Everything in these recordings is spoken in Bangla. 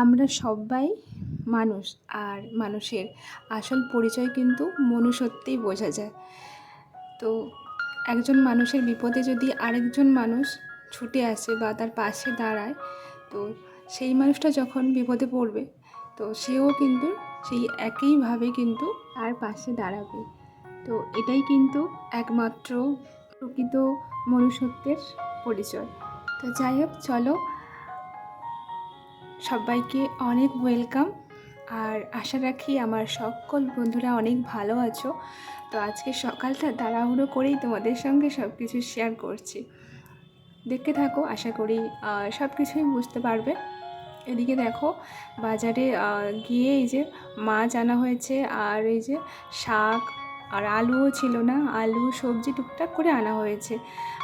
আমরা সবাই মানুষ আর মানুষের আসল পরিচয় কিন্তু মনুষ্যত্বেই বোঝা যায়। তো একজন মানুষের বিপদে যদি আরেকজন মানুষ ছুটে আসে বা তার পাশে দাঁড়ায়, তো সেই মানুষটা যখন বিপদে পড়বে, তো সেও কিন্তু সেই একইভাবে কিন্তু তার পাশে দাঁড়াবে। তো এটাই কিন্তু একমাত্র প্রকৃত মনুষ্যত্বের পরিচয়। তো যাই হোক, চলো সবাইকে অনেক ওয়েলকাম। আর আশা রাখি আমার সকল বন্ধুরা অনেক ভালো আছো। তো আজকে সকালটা তাড়াহুড়ো করেই তোমাদের সঙ্গে সব কিছু শেয়ার করছি। দেখতে থাকো, আশা করি সব কিছুই বুঝতে পারবে। এদিকে দেখো, বাজারে গিয়ে এই যে মাছ আনা হয়েছে, আর এই যে শাক আর আলুও ছিল না, আলু, সবজি টুকটাক করে আনা হয়েছে।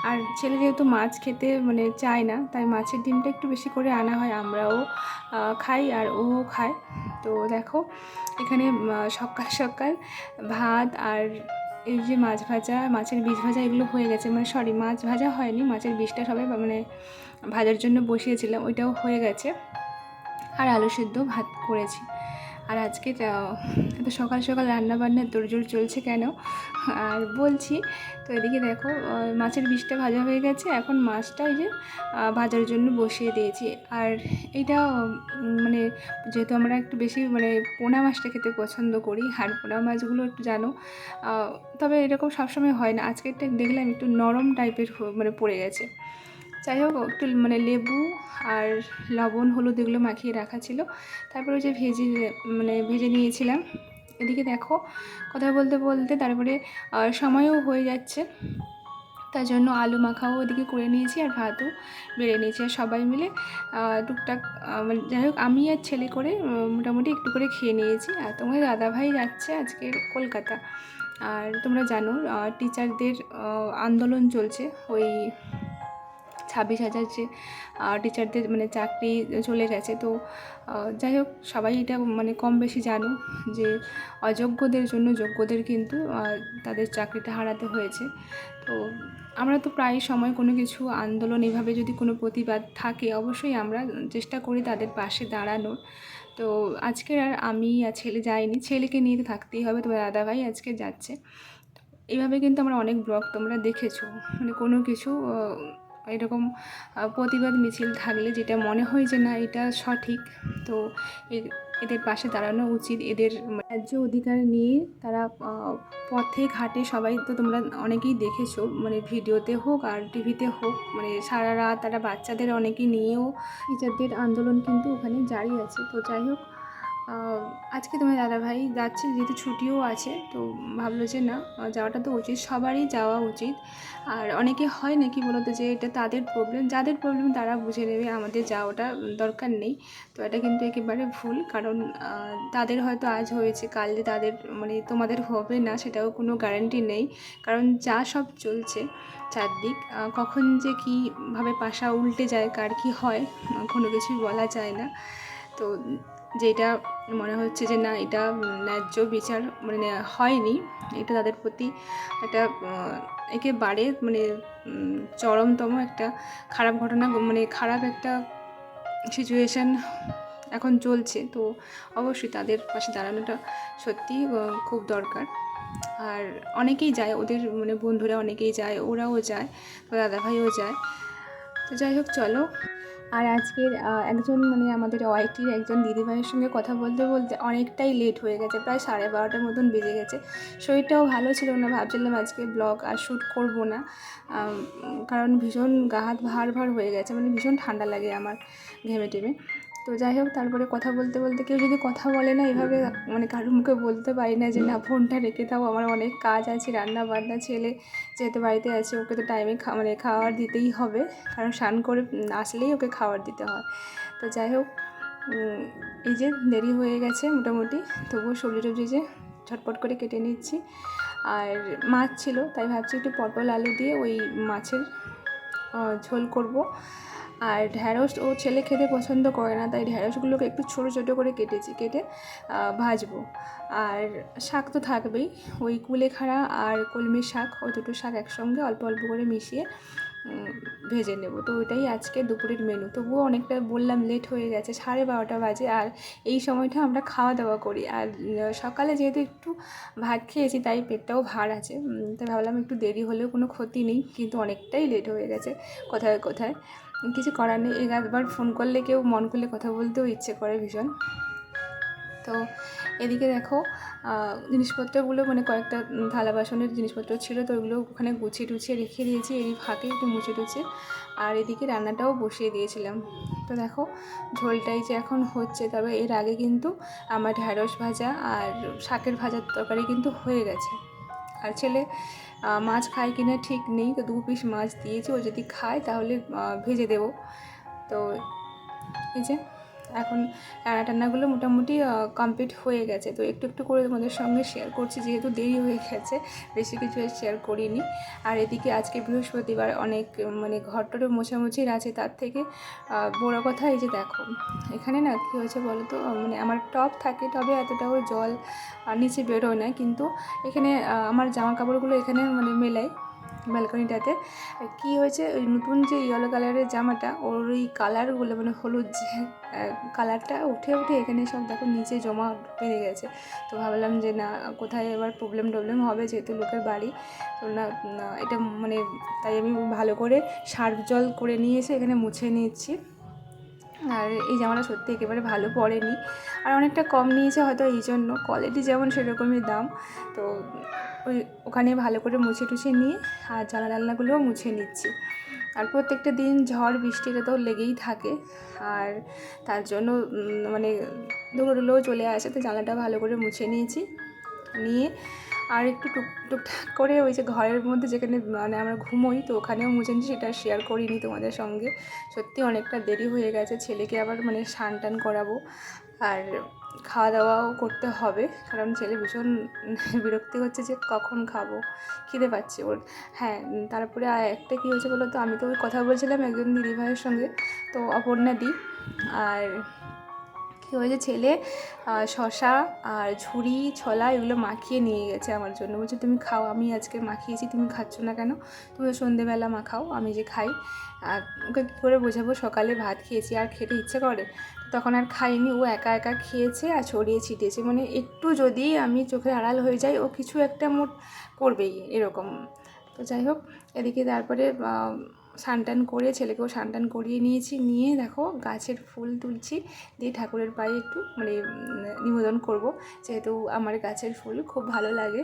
আর ছেলে যেহেতু মাছ খেতে মানে চায় না, তাই মাছের ডিমটা একটু বেশি করে আনা হয়, আমরাও খাই আর ও খায়। তো দেখো, এখানে সকাল সকাল ভাত আর এই যে মাছ ভাজা, মাছের বীজ ভাজা এগুলো হয়ে গেছে। মানে সরি মাছ ভাজা হয়নি, মাছের বীজটা সবাই মানে ভাজার জন্য বসিয়েছিলাম, ওইটাও হয়ে গেছে। আর আলু সেদ্ধ ভাত করেছি। আর আজকে এত সকাল সকাল রান্না বান্নার তোড়জোড় চলছে কেন? আর বলছি, তো এদিকে দেখো মাছের বিষটা ভাজা হয়ে গেছে, এখন মাছটা এই যে ভাজার জন্য বসিয়ে দিয়েছি। আর এইটা মানে যেহেতু আমরা একটু বেশি মানে পোনা মাছটা খেতে পছন্দ করি, আর পোনা মাছগুলো একটু জানো তবে এরকম সবসময় হয় না। আজকে দেখলাম একটু নরম টাইপের মানে পড়ে গেছে। যাই হোক একটু মানে লেবু আর লবণ, হলুদ এগুলো মাখিয়ে রাখা ছিল। তারপরে ওই যে ভেজে মানে ভেজে নিয়েছিলাম। এদিকে দেখো, কথা বলতে বলতে তারপরে সময়ও হয়ে যাচ্ছে। তার জন্য আলু মাখাও ওদিকে করে নিয়েছি আর ভাতও বেড়ে নিয়েছি। আর সবাই মিলে টুকটাক মানে যাই হোক, আমি আর ছেলে করে মোটামুটি একটু করে খেয়ে নিয়েছি। আর তোমাদের দাদাভাই যাচ্ছে আজকে কলকাতা। আর তোমরা জানো টিচারদের আন্দোলন চলছে ওই ছাব্বিশ হাজার যে টিচারদের মানে চাকরি চলে গেছে। তো যাই হোক, সবাই এটা মানে কম বেশি জানো যে, অযোগ্যদের জন্য যোগ্যদের কিন্তু তাদের চাকরিটা হারাতে হয়েছে। তো, আমরা তো প্রায় সময় কোনো কিছু আন্দোলন এভাবে যদি কোনো প্রতিবাদ থাকে, অবশ্যই আমরা চেষ্টা করি তাদের পাশে দাঁড়ানোর। তো আজকে আর আমি আর ছেলে যাইনি, ছেলেকে নিয়ে তো থাকতেই হবে তোমার দাদাভাই আজকে যাচ্ছে। এইভাবে কিন্তু আমরা অনেক ব্লগ তোমরা দেখেছ। মানে কোনো কিছু এরকম প্রতিবাদ মিছিল থাকলে যেটা মনে হয় যে না, এটা সঠিক, তো এদের পাশে দাঁড়ানো উচিত। এদের ন্যায্য অধিকার নিয়ে তারা পথে ঘাটে সবাই তো তোমরা অনেকেই দেখেছ মানে ভিডিওতে হোক আর টিভিতে হোক মানে সারা রাত তারা বাচ্চাদের অনেকেই নিয়েও টিচারদের আন্দোলন কিন্তু ওখানে জারি আছে। তো যাই হোক আজকে তোমার দাদাভাই যাচ্ছে, যেহেতু ছুটিও আছে, তো ভাবলো যে না যাওয়াটা তো উচিত, সবারই যাওয়া উচিত। আর অনেকে হয় নাকি বলতো যে এটা তাদের প্রবলেম যাদের প্রবলেম তারা বুঝে নেবে, আমাদের যাওয়াটা দরকার নেই। তো এটা কিন্তু একেবারে ভুল, কারণ তাদের হয়তো আজ হয়েছে, কাল যে তাদের মানে তোমাদের হবে না, সেটাও কোনো গ্যারান্টি নেই। কারণ যা সব চলছে চারদিক কখন যে কীভাবে পাশা উল্টে যায়, কার কী হয়, কোনো কিছুই বলা যায় না। তো যেটা মনে হচ্ছে যে না এটা ন্যায্য বিচার মানে হয়নি। এটা তাদের প্রতি একটা একেবারে মানে চরমতম একটা খারাপ ঘটনা মানে খারাপ একটা সিচুয়েশান এখন চলছে। তো অবশ্যই তাদের পাশে দাঁড়ানোটা সত্যিই আহ, খুব দরকার। আর অনেকেই যায় ওদের মানে বন্ধুরা অনেকেই যায় ওরাও যায় তো দাদাভাইও যায়। তো যাই হোক চলো। আর আজকের একজন মানে আমাদের ওয়াইটির একজন দিদিভাইয়ের সঙ্গে কথা বলতে বলতে অনেকটাই লেট হয়ে গেছে, প্রায় সাড়ে বারোটার মতন বেজে গেছে। শরীরটাও ভালো ছিল না, ভাবছিলাম আজকে ব্লগ আর শ্যুট করব না। কারণ ভীষণ গা হাত ভার ভার হয়ে গেছে মানে ভীষণ ঠান্ডা লাগে আমার ঘেমে টেমে। তো যাই হোক, তারপরে কথা বলতে বলতে কেউ যদি কথা বলে না, এভাবে মানে কারোর মুখে বলতে পারি না যে, না, ফোনটা রেখে দাও, আমার অনেক কাজ আছে, রান্না বান্না, ছেলে যেহেতু বাড়িতে আছে, ওকে তো টাইমে মানে খাবার দিতেই হবে। কারণ স্নান করে আসলেই ওকে খাবার দিতে হয়। তো যাই হোক এই যে দেরি হয়ে গেছে মোটামুটি, তবুও সবজি টবজি যে ঝটপট করে কেটে নিচ্ছি। আর মাছ ছিল, তাই ভাবছি একটু পটল, আলু দিয়ে ওই মাছের ঝোল করব। আর ঢ্যাঁড়স ও ছেলে খেতে পছন্দ করে না, তাই ঢ্যাঁড়সগুলোকে একটু ছোটো ছোটো করে কেটেছি, কেটে ভাজবো। আর শাক তো থাকবেই, ওই কুলেখাড়া আর কলমি শাক ওই দুটো শাক একসঙ্গে অল্প অল্প করে মিশিয়ে ভেজে নেব। তো ওইটাই আজকে দুপুরের মেনু তবুও অনেকটা বললাম লেট হয়ে গেছে, সাড়ে বারোটা বাজে, আর এই সময়টা আমরা খাওয়া দাওয়া করি। আর সকালে যেহেতু একটু ভাত খেয়েছি, তাই পেটটাও ভার আছে তাই ভাবলাম একটু দেরি হলেও কোনো ক্ষতি নেই, কিন্তু অনেকটাই লেট হয়ে গেছে, কোথায় কোথায়। কিছু করার নেই। একবার ফোন করলে কেউ মন করলে কথা বলতেও ইচ্ছে করে ভীষণ। তো এদিকে দেখো জিনিসপত্রগুলো মানে কয়েকটা থালা বাসনের জিনিসপত্র ছিল, তো ওইগুলো ওখানে গুছিয়ে টুছিয়ে রেখে দিয়েছি এই ফাঁকে একটু মুছে টুছে। আর এদিকে রান্নাটাও বসিয়ে দিয়েছিলাম। তো দেখো, ঝোলটাই যে এখন হচ্ছে, তবে এর আগে কিন্তু আমার ঢ্যাঁড়স ভাজা আর শাকের ভাজার তরকারি কিন্তু হয়ে গেছে। আর ছেলে মাছ খায় কিনা ঠিক নেই, তো দু পিস মাছ দিয়েছি, ও যদি খায় তাহলে ভেজে দেবো। তো এই যে এখন রান্না টান্নাগুলো মোটামুটি কমপ্লিট হয়ে গেছে। তো একটু একটু করে তোমাদের সঙ্গে শেয়ার করছি, যেহেতু দেরি হয়ে গেছে, বেশি কিছু শেয়ার করিনি। আর এদিকে আজকে বৃহস্পতিবার অনেক মানে ঘরটরে মোছামুছির আছে, তার থেকে বড় কথা এই যে দেখো, এখানে না কী হয়েছে বলো তো মানে আমার টব থাকে, টবে এতটাও জল নিচে বেরোয় না, কিন্তু এখানে আমার জামা কাপড়গুলো এখানে মানে মেলাই ব্যালকনিটাতে। কী হয়েছে? ওই নতুন যে ইয়েলো কালারের জামাটা, ওর ওই কালারগুলো মানে হলুদ যে কালারটা উঠে উঠে এখানে সব দেখো নিচে জমা বেড়ে গেছে। তো ভাবলাম যে না, কোথায় এবার প্রবলেম টবলেম হবে যেহেতু লোকের বাড়ি। তো না এটা মানে তাই আমি ভালো করে সার্ফ জল করে নিয়ে এসে এখানে মুছে নিচ্ছি আর এই জামাটা সত্যি একেবারে ভালো পড়েনি আর অনেকটা কম নিয়েছে হয়তো এই জন্য। কোয়ালিটি যেমন সেরকমই দাম। তো ওই ওখানে ভালো করে মুছে টুছে নিয়ে আর জানা রান্নাগুলোও মুছে নিচ্ছি। আর প্রত্যেকটা দিন ঝড় বৃষ্টিটা তো লেগেই থাকে। আর তার জন্য মানে ধুলোগুলোও চলে আসে। তো জানলাটা ভালো করে মুছে নিয়েছি। নিয়ে আর একটু টুক টুকটাক করে ওই যে ঘরের মধ্যে যেখানে মানে আমরা ঘুমোই, তো ওখানেও মুছে নিচ্ছি সেটা শেয়ার করিনি তোমাদের সঙ্গে। সত্যি অনেকটা দেরি হয়ে গেছে, ছেলেকে আবার মানে স্নান টান করাবো। আর খাওয়া দাওয়াও করতে হবে, কারণ ছেলে ভীষণ বিরক্তি হচ্ছে যে কখন খাব, খিদে পাচ্ছে ওর। হ্যাঁ তারপরে একটা কী হয়েছে বলো তো? আমি তো কথা বলছিলাম একজন দিদিভাইয়ের সঙ্গে, তো অপর্ণা দি। আর কী হয়েছে? ছেলে শশা আর ঝুড়ি ছলা এগুলো মাখিয়ে নিয়ে গেছে আমার জন্য। বলছে, তুমি খাও, আমি আজকে মাখিয়েছি, তুমি খাচ্ছ না কেন? তুমি সন্ধেবেলা মাখাও, আমি যে খাই। আর ওকে কী করে বোঝাবো? সকালে ভাত খেয়েছি, আর খেতে ইচ্ছে করে? তখন আর খাইনি, ও একা একা খেয়েছে আর ছড়িয়ে ছিটিয়েছে। মানে একটু যদি আমি চোখে আড়াল হয়ে যাই, ও কিছু একটা মোট করবেই, এরকম। তো যাই হোক, এদিকে তারপরে আহ, স্নান টান করে ছেলেকেও স্নান টান করিয়ে নিয়েছি। নিয়ে দেখো গাছের ফুল তুলছি। দিয়ে ঠাকুরের পায়ে একটু মানে নিবেদন করব। যেহেতু আমার গাছের ফুল খুব ভালো লাগে।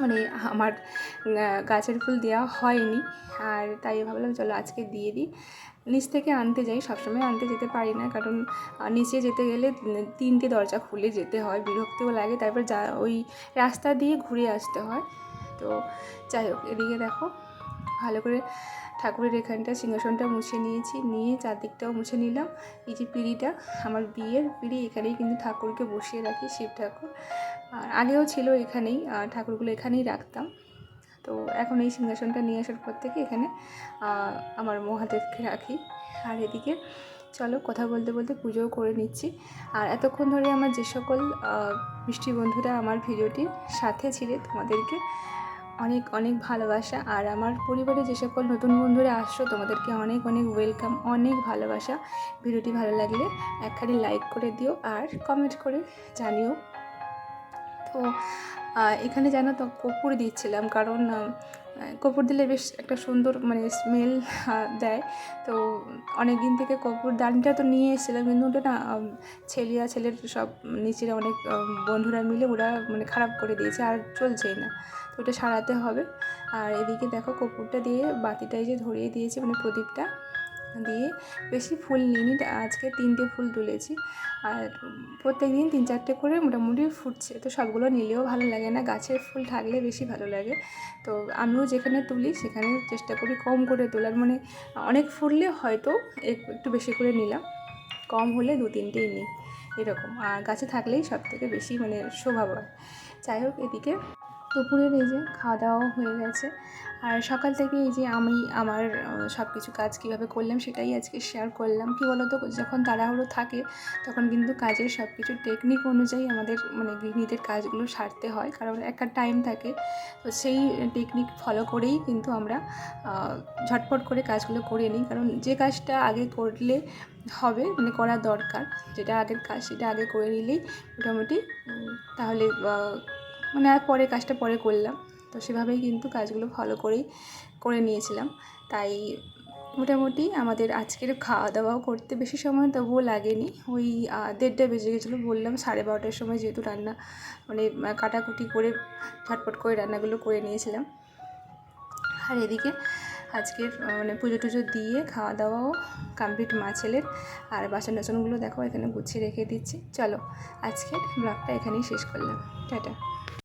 মানে আমার গাছের ফুল দেওয়া হয়নি। আর তাই ভাবলাম চলো আজকে দিয়ে দিই। নিচ থেকে আনতে যাই। সবসময় আনতে যেতে পারি না। কারণ নিচে যেতে গেলে তিনটে দরজা খুলে যেতে হয়। বিরক্তিও লাগে। তারপর যা ওই রাস্তা দিয়ে ঘুরে আসতে হয়। তো যাই হোক এদিকে দেখো ভালো করে ঠাকুরের এখানটা সিংহাসনটা মুছে নিয়েছি, নিয়ে চারদিকটাও মুছে নিলাম। এই যে পিঁড়িটা, আমার বিয়ের পিঁড়ি, এখানেই কিন্তু ঠাকুরকে বসিয়ে রাখি শিব ঠাকুর। আর আগেও ছিল এখানেই ঠাকুরগুলো এখানেই রাখতাম। তো এখন এই সিংহাসনটা নিয়ে আসার পর থেকে এখানে আমার মহাদেবকে রাখি। আর এদিকে চলো কথা বলতে বলতে পুজোও করে নিচ্ছি। আর এতক্ষণ ধরে আমার যে সকল মিষ্টি বন্ধুরা আমার ভিডিওটির সাথে ছিলে তোমাদেরকে অনেক অনেক ভালোবাসা। আর আমার পরিবারে যে সকল নতুন বন্ধুরা আসছো, তোমাদেরকে অনেক অনেক ওয়েলকাম অনেক ভালোবাসা। ভিডিওটি ভালো লাগলে একখানি লাইক করে দিও আর কমেন্ট করে জানিও। তো এখানে যেন তো কপুর দিচ্ছিলাম, কারণ কপুর দিলে বেশ একটা সুন্দর মানে স্মেল দেয়। তো অনেক দিন থেকে কপুর দানটা তো নিয়ে এসেছিলাম, কিন্তু ওটা না ছেলিয়া, ছেলের সব, নিচের অনেক বন্ধুরা মিলে ওরা মানে খারাপ করে দিয়েছে, আর চলছেই না। ওটা সারাতে হবে। আর এদিকে দেখো কপুরটা দিয়ে বাতিটাই যে ধরিয়ে দিয়েছি মানে প্রদীপটা দিয়ে। বেশি ফুল নিইনি, আজকে তিনটে ফুল তুলেছি। আর প্রত্যেক দিন তিন চারটে করে মোটামুটি ফুটছে। তো সবগুলো নিলেও ভালো লাগে না, গাছের ফুল থাকলে বেশি ভালো লাগে। তো আমিও যেখানে তুলি সেখানে চেষ্টা করি কম করে তোলার। মানে অনেক ফুললে হয়তো এক- একটু বেশি করে নিলাম, কম হলে দু তিনটেই নিই, এরকম। আর গাছে থাকলেই সব থেকে বেশি মানে শোভা পায়। যাই হোক, এদিকে দুপুরের এই যে খাওয়া দাওয়াও হয়ে গেছে। আর সকাল থেকে এই যে আমি, আমার সব কিছু কাজ কীভাবে করলাম সেটাই আজকে শেয়ার করলাম। কী বলতো, যখন তাড়াহুড়ো থাকে, তখন কিন্তু কাজের সব কিছু টেকনিক অনুযায়ী আমাদের মানে গৃহিণীদের কাজগুলো সারতে হয়। কারণ একটা টাইম থাকে, তো সেই টেকনিক ফলো করেই কিন্তু আমরা ঝটপট করে কাজগুলো করে নিই। কারণ যে কাজটা আগে করলে হবে মানে করা দরকার, যেটা আগের কাজ সেটা আগে করে নিলেই মোটামুটি তাহলে মানে আর পরে কাজটা পরে করলাম। তো সেভাবেই কিন্তু কাজগুলো ফলো করেই, করে নিয়েছিলাম। তাই মোটামুটি আমাদের আজকের খাওয়া দাওয়াও করতে বেশি সময় তবুও লাগেনি। ওই দেড়টা বেজে গেছিল, বললাম সাড়ে বারোটার সময় যেহেতু রান্না মানে কাটাকুটি করে ঝটপট করে রান্নাগুলো করে নিয়েছিলাম। আর এদিকে আজকের মানে পুজো টুজো দিয়ে খাওয়া দাওয়াও কমপ্লিট মা ছেলের। আর বাসন টাসনগুলো দেখো এখানে গুছিয়ে রেখে দিচ্ছি। চলো, আজকের ব্লগটা এখানেই শেষ করলাম। টাটা।